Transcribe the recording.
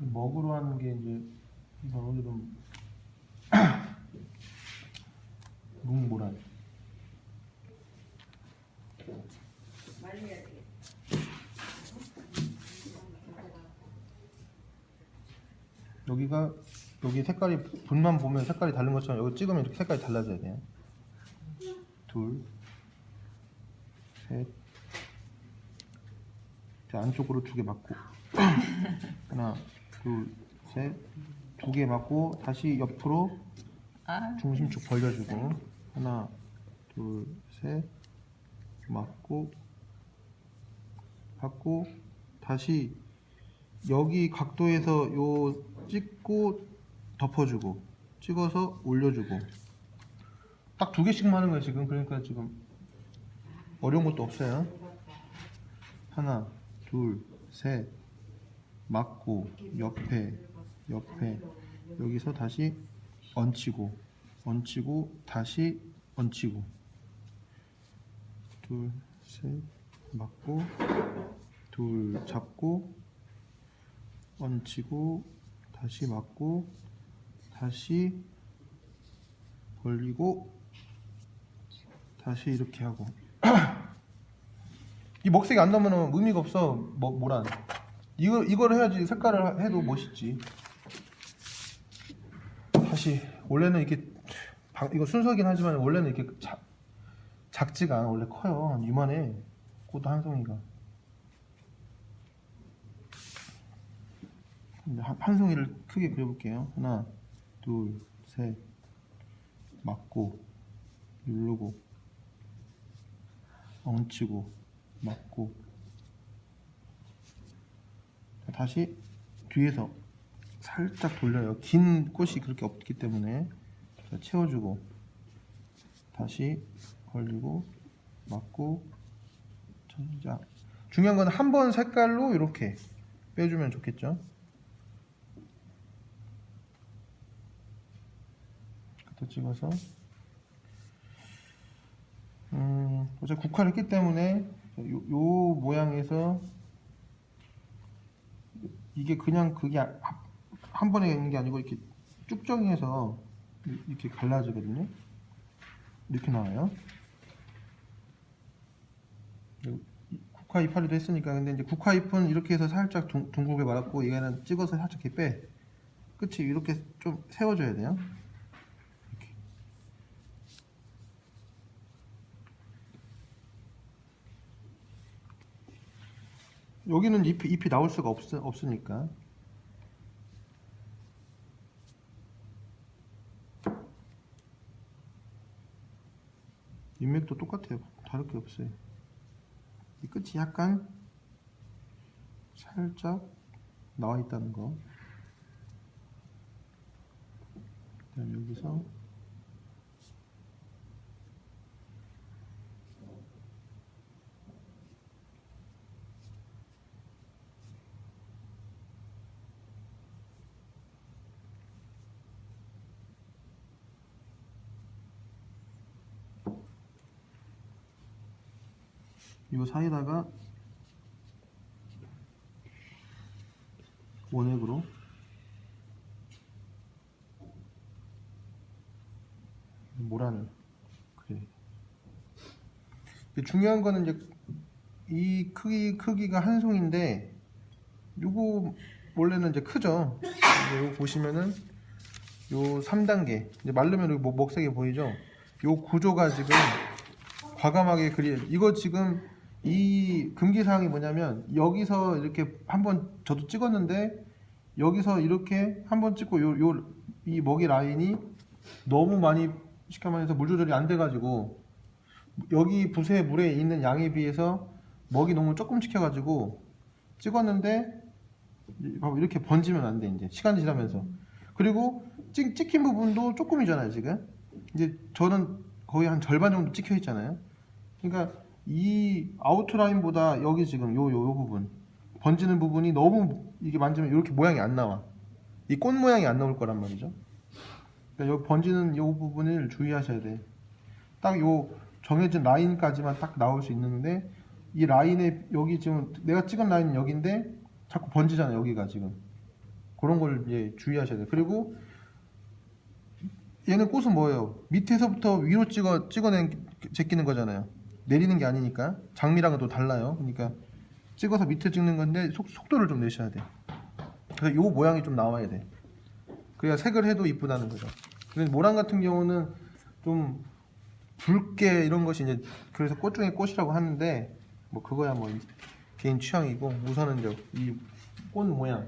먹으로 하는 게 이제 이건 오늘은 묵모란. 여기가 여기 색깔이 분만 보면 색깔이 다른 것처럼 여기 찍으면 이렇게 색깔이 달라져야 돼요. 둘, 셋, 자, 안쪽으로 두 개 맞고 하나, 둘, 셋, 두 개 맞고 다시 옆으로 아, 중심축 벌려주고 하나, 둘, 셋, 맞고 받고 다시 여기 각도에서 요 찍고 덮어주고 찍어서 올려주고. 딱 두 개씩만 하는 거예요 지금. 그러니까 지금 어려운 것도 없어요. 하나 둘셋 맞고 옆에 옆에. 여기서 다시 얹히고 얹히고 다시 얹히고. 둘 셋 맞고 둘 잡고 얹히고 다시 맞고 다시 벌리고 다시 이렇게 하고. 이 먹색이 안 나면 의미가 없어. 뭐, 뭐란 이거, 이걸 해야지 색깔을 해도 멋있지. 다시 원래는 이렇게 방- 이거 순서긴 하지만 원래는 이렇게 작, 작지가 않아. 원래 커요. 이만해. 꽃한 송이가. 한, 한 송이를 크게 그려볼게요. 하나 둘 셋. 맞고 누르고 엉치고 맞고. 자, 다시 뒤에서 살짝 돌려요. 긴 꽃이 그렇게 없기 때문에 자, 채워주고 다시 걸리고 맞고 자 중요한 건 한 번 색깔로 이렇게 빼주면 좋겠죠? 갖다 찍어서. 음, 어차피 국화를 했기 때문에 요, 요 모양에서 이게 그냥 그게 아- 한 번에 있는 게 아니고 이렇게 쭉 정해서 이렇게 갈라지거든요. 이렇게 나와요. 국화 이파리도 했으니까 근데 이제 국화 잎은 이렇게 해서 살짝 둥, 둥글게 말았고 얘는 찍어서 살짝 이렇게 빼. 끝이 이렇게 좀 세워줘야 돼요. 이렇게. 여기는 잎이, 잎이 나올 수가 없, 없으니까. 인맥도 똑같아요. 다를 게 없어요. 이 끝이 약간 살짝 나와 있다는 거. 그다음 여기서 이 사이에다가 원액으로 모란을 그래. 중요한 거는 이제 이 크기 크기가 한 송인데 요거 원래는 이제 크죠. 이제 요거 보시면은 요 3단계 이제 마르면 여기 목- 먹색이 보이죠. 요 구조가 지금 과감하게 그리 이거 지금 이 금기 사항이 뭐냐면 여기서 이렇게 한번 저도 찍었는데 여기서 이렇게 한번 찍고 요 요 이 먹이 라인이 너무 많이 쉽게 말해서 물 조절이 안 돼가지고 여기 붓의 물에 있는 양에 비해서 먹이 너무 조금 찍혀가지고 찍었는데 이렇게 번지면 안 돼 이제. 시간이 지나면서. 그리고 찍, 찍힌 부분도 조금이잖아요 지금. 이제 저는 거의 한 절반 정도 찍혀 있잖아요. 그러니까 이 아웃라인보다 여기 지금 요 요 요 부분 번지는 부분이 너무 이게 만지면 이렇게 모양이 안 나와 이 꽃 모양이 안 나올 거란 말이죠 그러니까 여기 번지는 요 부분을 주의하셔야 돼딱 요 정해진 라인까지만 딱 나올 수 있는데 이 라인에 여기 지금 내가 찍은 라인은 여기인데 자꾸 번지잖아 여기가 지금 그런 걸 이제 주의하셔야 돼요. 그리고 얘는 꽃은 뭐예요? 밑에서부터 위로 찍어 찍어낸 제끼는 거잖아요. 내리는 게 아니니까 장미랑은 또 달라요. 그러니까 찍어서 밑에 찍는 건데 속, 속도를 좀 내셔야 돼. 그래서 요 모양이 좀 나와야 돼. 그래야 색을 해도 이쁘다는 거죠. 근데 모랑 같은 경우는 좀 붉게 이런 것이 이제 그래서 꽃 중에 꽃이라고 하는데 뭐 그거야 뭐 개인 취향이고 우선은 이제 이 꽃 모양